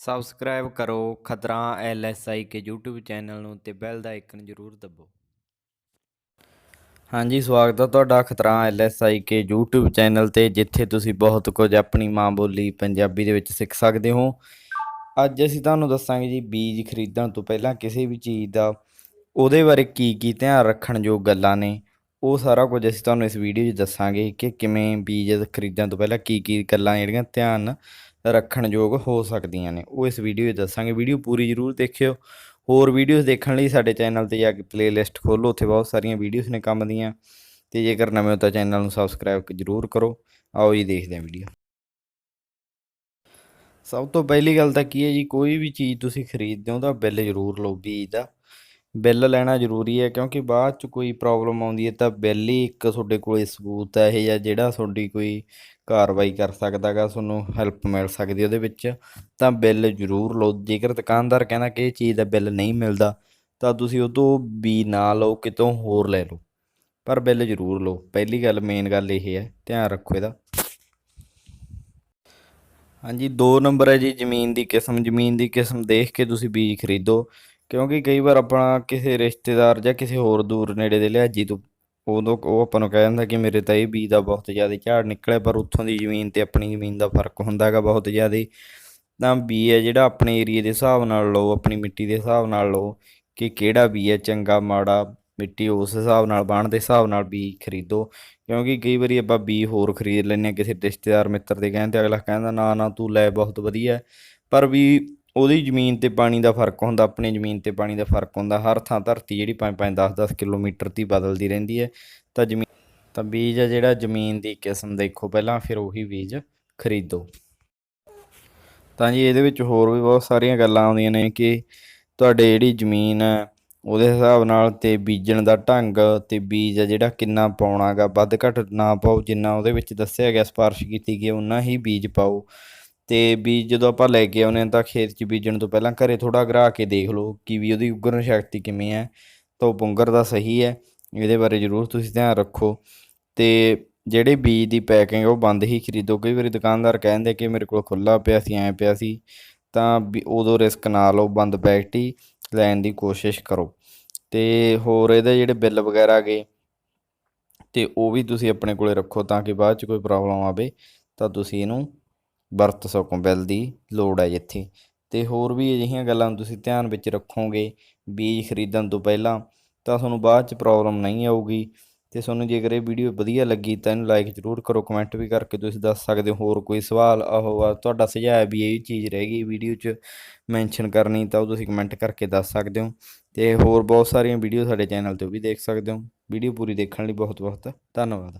Subscribe ਕਰੋ ਖਤਰਾ ਐਲਐਸਆਈ K YouTube channel ਨੂੰ ਤੇ ਬੈਲ ਦਾ ਆਈਕਨ ਜ਼ਰੂਰ ਦਬਾਓ ਹਾਂਜੀ, ਸਵਾਗਤ ਹੈ ਤੁਹਾਡਾ ਖਤਰਾ ਐਲਐਸਆਈ ਕੇ YouTube ਚੈਨਲ ਤੇ, ਜਿੱਥੇ ਤੁਸੀਂ ਬਹੁਤ ਕੁਝ ਆਪਣੀ ਮਾਂ ਬੋਲੀ ਪੰਜਾਬੀ ਦੇ ਵਿੱਚ ਸਿੱਖ ਸਕਦੇ ਹੋ। ਅੱਜ ਅਸੀਂ ਤੁਹਾਨੂੰ ਦੱਸਾਂਗੇ ਜੀ, ਬੀਜ ਖਰੀਦਣ ਤੋਂ ਪਹਿਲਾਂ ਕਿਸੇ ਵੀ ਚੀਜ਼ ਦਾ, ਉਹਦੇ ਬਾਰੇ ਕੀ ਕੀ ਧਿਆਨ ਰੱਖਣ ਯੋਗ ਗੱਲਾਂ ਨੇ। ਉਹ ਸਾਰਾ ਕੁਝ ਅਸੀਂ ਤੁਹਾਨੂੰ ਇਸ ਵੀਡੀਓ 'ਚ ਦੱਸਾਂਗੇ ਕਿ ਕਿਵੇਂ ਬੀਜ ਖਰੀਦਣ ਤੋਂ ਪਹਿਲਾਂ ਕੀ ਕੀ ਗੱਲਾਂ ਜਿਹੜੀਆਂ ਧਿਆਨ ਰੱਖਣਯੋਗ ਹੋ ਸਕਦੀਆਂ ਨੇ। ਉਹ ਇਸ ਵੀਡੀਓ 'ਚ ਦੱਸਾਂਗੇ। ਵੀਡੀਓ ਪੂਰੀ ਜ਼ਰੂਰ ਦੇਖਿਓ। ਹੋਰ ਵੀਡੀਓਜ਼ ਦੇਖਣ ਲਈ ਸਾਡੇ ਚੈਨਲ ਤੇ ਜਾ ਕੇ ਪਲੇਲਿਸਟ ਖੋਲੋ ਉੱਥੇ ਬਹੁਤ ਸਾਰੀਆਂ ਵੀਡੀਓਜ਼ ਨੇ ਕੰਮ ਦੀਆਂ। ਤੇ ਜੇਕਰ ਨਵੇਂ ਹੋ ਤਾਂ ਚੈਨਲ ਨੂੰ ਸਬਸਕ੍ਰਾਈਬ ਜ਼ਰੂਰ ਕਰੋ। ਆਓ ਜੀ, ਦੇਖਦੇ ਹਾਂ ਵੀਡੀਓ ਸਭ ਤੋਂ ਪਹਿਲੀ ਗੱਲ ਤਾਂ ਕੀ ਹੈ ਜੀ? ਕੋਈ ਵੀ ਚੀਜ਼ ਤੁਸੀਂ ਖਰੀਦਦੇ ਹੋ ਤਾਂ ਬਿੱਲ ਜ਼ਰੂਰ ਲਓ ਬੀਜ ਦਾ। ਬਿੱਲ ਲੈਣਾ ਜ਼ਰੂਰੀ ਹੈ, ਕਿਉਂਕਿ ਬਾਅਦ ਚ ਕੋਈ ਪ੍ਰੋਬਲਮ ਆਉਂਦੀ ਹੈ ਤਾਂ ਬਿੱਲ ਹੀ ਇੱਕ ਤੁਹਾਡੇ ਕੋਲ ਸਬੂਤ ਹੈ, ਇਹ ਜਾਂ ਜਿਹੜਾ ਤੁਹਾਡੀ ਕੋਈ ਕਾਰਵਾਈ ਕਰ ਸਕਦਾਗਾ ਤੁਹਾਨੂੰ ਹੈਲਪ ਮਿਲ ਸਕਦੀ ਉਹਦੇ ਵਿੱਚ, ਤਾਂ ਬਿੱਲ ਜ਼ਰੂਰ ਲਓ। ਜੇਕਰ ਦੁਕਾਨਦਾਰ ਕਹਿੰਦਾ ਕਿ ਇਹ ਚੀਜ਼ ਦਾ ਬਿੱਲ ਨਹੀਂ ਮਿਲਦਾ, ਤਾਂ ਤੁਸੀਂ ਉਹ ਤੋਂ ਵੀ ਨਾ ਲਓ, ਕਿਤੋਂ ਹੋਰ ਲੈ ਲਓ। ਪਰ ਬਿੱਲ ਜ਼ਰੂਰ ਲਓ। ਪਹਿਲੀ ਗੱਲ ਮੇਨ ਗੱਲ ਇਹ ਹੈ, ਧਿਆਨ ਰੱਖੋ ਇਹਦਾ। ਹਾਂਜੀ 2 ਨੰਬਰ ਹੈ ਜੀ, ਜ਼ਮੀਨ ਦੀ ਕਿਸਮ। ਜ਼ਮੀਨ ਦੀ ਕਿਸਮ ਦੇਖ ਕੇ ਤੁਸੀਂ ਬੀਜ ਖਰੀਦੋ। ਕਿਉਂਕਿ ਕਈ ਵਾਰ ਆਪਣਾ ਕਿਸੇ ਰਿਸ਼ਤੇਦਾਰ ਜਾਂ ਕਿਸੇ ਹੋਰ ਦੂਰ ਨੇੜੇ ਦੇ ਲਿਹਾਜੀ ਤੋਂ, ਉਦੋਂ ਉਹ ਆਪਾਂ ਨੂੰ ਕਹਿ ਦਿੰਦਾ ਕਿ ਮੇਰੇ ਤਾਂ ਇਹ ਬੀ ਦਾ ਬਹੁਤ ਜ਼ਿਆਦਾ ਝਾੜ ਨਿਕਲਿਆ, ਪਰ ਉੱਥੋਂ ਦੀ ਜ਼ਮੀਨ ਤੇ ਆਪਣੀ ਜ਼ਮੀਨ ਦਾ ਫ਼ਰਕ ਹੁੰਦਾ ਹੈਗਾ ਬਹੁਤ ਜ਼ਿਆਦਾ। ਤਾਂ ਬੀ ਹੈ ਜਿਹੜਾ ਆਪਣੇ ਏਰੀਏ ਦੇ ਹਿਸਾਬ ਨਾਲ ਲਓ, ਆਪਣੀ ਮਿੱਟੀ ਦੇ ਹਿਸਾਬ ਨਾਲ ਲਓ, ਕਿ ਕਿਹੜਾ ਬੀ ਹੈ ਚੰਗਾ, ਮਾੜਾ, ਮਿੱਟੀ ਉਸ ਹਿਸਾਬ ਨਾਲ, ਬਣ ਦੇ ਹਿਸਾਬ ਨਾਲ ਬੀ ਖਰੀਦੋ। ਕਿਉਂਕਿ ਕਈ ਵਾਰੀ ਆਪਾਂ ਬੀ ਹੋਰ ਖਰੀਦ ਲੈਂਦੇ ਹਾਂ, ਕਿਸੇ ਰਿਸ਼ਤੇਦਾਰ ਮਿੱਤਰ ਦੇ ਕਹਿੰਦੇ ਅਗਲਾ ਕਹਿੰਦਾ, ਨਾ ਨਾ, ਤੂੰ ਲੈ, ਬਹੁਤ ਵਧੀਆ। ਪਰ ਵੀ ਉਹਦੀ ਜ਼ਮੀਨ ਤੇ ਪਾਣੀ ਦਾ ਫ਼ਰਕ ਹੁੰਦਾ, ਆਪਣੀ ਜ਼ਮੀਨ ਤੇ ਪਾਣੀ ਦਾ ਫ਼ਰਕ ਹੁੰਦਾ। ਹਰ ਥਾਂ ਧਰਤੀ ਜਿਹੜੀ 5-5 10-10 ਕਿਲੋਮੀਟਰ ਦੀ ਬਦਲਦੀ ਰਹਿੰਦੀ ਹੈ। ਤਾਂ ਜ਼ਮੀਨ ਤਾਂ ਬੀਜ ਆ ਜਿਹੜਾ ਜ਼ਮੀਨ ਦੀ ਕਿਸਮ ਦੇਖੋ ਪਹਿਲਾਂ, ਫਿਰ ਉਹੀ ਬੀਜ ਖਰੀਦੋ। ਤਾਂ ਜੀ ਇਹਦੇ ਵਿੱਚ ਹੋਰ ਵੀ ਬਹੁਤ ਸਾਰੀਆਂ ਗੱਲਾਂ ਆਉਂਦੀਆਂ ਨੇ ਕਿ ਤੁਹਾਡੇ ਜਿਹੜੀ ਜ਼ਮੀਨ ਹੈ, ਉਹਦੇ ਹਿਸਾਬ ਨਾਲ ਤੇ ਬੀਜਣ ਦਾ ਢੰਗ ਤੇ ਬੀਜ ਆ ਜਿਹੜਾ ਕਿੰਨਾ ਪਾਉਣਾਗਾ ਵੱਧ ਘੱਟ ਨਾ ਪਾਓ, ਜਿੰਨਾ ਉਹਦੇ ਵਿੱਚ ਦੱਸਿਆ ਗਿਆ ਸਪਾਰਸ਼ ਕੀਤੀ ਗਈ ਉਨਾ ਹੀ ਬੀਜ ਪਾਓ। ਤੇ ਬੀਜ ਜਦੋਂ ਆਪਾਂ ਲੈ ਕੇ ਆਉਨੇ ਤਾਂ ਖੇਤ 'ਚ ਬੀਜਣ ਤੋਂ ਪਹਿਲਾਂ ਘਰੇ ਥੋੜਾ ਗਰਾ ਕੇ ਦੇਖ ਲਓ ਕਿ ਵੀ ਉਹਦੀ ਉਗਰਨ ਸ਼ਕਤੀ ਕਿਵੇਂ ਹੈ, ਤਾਂ ਉਹ ਪੁੰਗਰ ਦਾ ਸਹੀ ਹੈ, ਇਹਦੇ ਬਾਰੇ ਜ਼ਰੂਰ ਤੁਸੀਂ ਧਿਆਨ ਰੱਖੋ। ਤੇ ਜਿਹੜੇ ਬੀਜ ਦੀ ਪੈਕਿੰਗ ਉਹ ਬੰਦ ਹੀ ਖਰੀਦੋ, ਕਈ ਵਾਰੀ ਦੁਕਾਨਦਾਰ ਕਹਿੰਦੇ ਕਿ ਮੇਰੇ ਕੋਲ ਖੁੱਲਾ ਪਿਆ ਸੀ, ਐਂ ਪਿਆ ਸੀ, ਤਾਂ ਵੀ ਉਦੋਂ ਰਿਸਕ ਨਾ ਲਓ, ਬੰਦ ਪੈਕਟ ਹੀ ਲੈਣ ਦੀ ਕੋਸ਼ਿਸ਼ ਕਰੋ। ਤੇ ਹੋਰ ਇਹਦੇ ਜਿਹੜੇ ਬਿੱਲ ਵਗੈਰਾ ਗਏ, ਤੇ ਉਹ ਵੀ ਤੁਸੀਂ ਆਪਣੇ ਕੋਲੇ ਰੱਖੋ ਤਾਂ ਕਿ ਬਾਅਦ ਚ ਕੋਈ ਪ੍ਰੋਬਲਮ ਆਵੇ, ਤਾਂ ਤੁਸੀਂ ਇਹਨੂੰ ਵਰਤ ਸਕੋ ਬਿੱਲ ਦੀ ਲੋੜ ਹੈ ਜਿੱਥੇ ਤੇ ਹੋਰ ਵੀ ਅਜਿਹੀਆਂ ਗੱਲਾਂ ਨੂੰ ਤੁਸੀਂ ਧਿਆਨ ਵਿੱਚ ਰੱਖੋਗੇ ਬੀਜ ਖਰੀਦਣ ਤੋਂ ਪਹਿਲਾਂ, ਤਾਂ ਤੁਹਾਨੂੰ ਬਾਅਦ ਚ ਪ੍ਰੋਬਲਮ ਨਹੀਂ ਆਊਗੀ। ਤੇ ਤੁਹਾਨੂੰ ਜੇਕਰ ਇਹ ਵੀਡੀਓ ਵਧੀਆ ਲੱਗੀ, ਤਾਂ ਇਹਨੂੰ ਲਾਈਕ ਜ਼ਰੂਰ ਕਰੋ ਕਮੈਂਟ ਵੀ ਕਰਕੇ ਤੁਸੀਂ ਦੱਸ ਸਕਦੇ ਹੋ ਹੋਰ ਕੋਈ ਸਵਾਲ, ਆਹੋ ਆ, ਤੁਹਾਡਾ ਸੁਝਾਅ ਵੀ ਇਹ ਚੀਜ਼ ਰਹਿ ਗਈ ਵੀਡੀਓ 'ਚ ਮੈਂਸ਼ਨ ਕਰਨੀ, ਤਾਂ ਉਹ ਤੁਸੀਂ ਕਮੈਂਟ ਕਰਕੇ ਦੱਸ ਸਕਦੇ ਹੋ। ਤੇ ਹੋਰ ਬਹੁਤ ਸਾਰੀਆਂ ਵੀਡੀਓ ਸਾਡੇ ਚੈਨਲ ਤੇ ਉਹ ਵੀ ਦੇਖ ਸਕਦੇ ਹੋ। ਵੀਡੀਓ ਪੂਰੀ ਦੇਖਣ ਲਈ ਬਹੁਤ ਬਹੁਤ ਧੰਨਵਾਦ।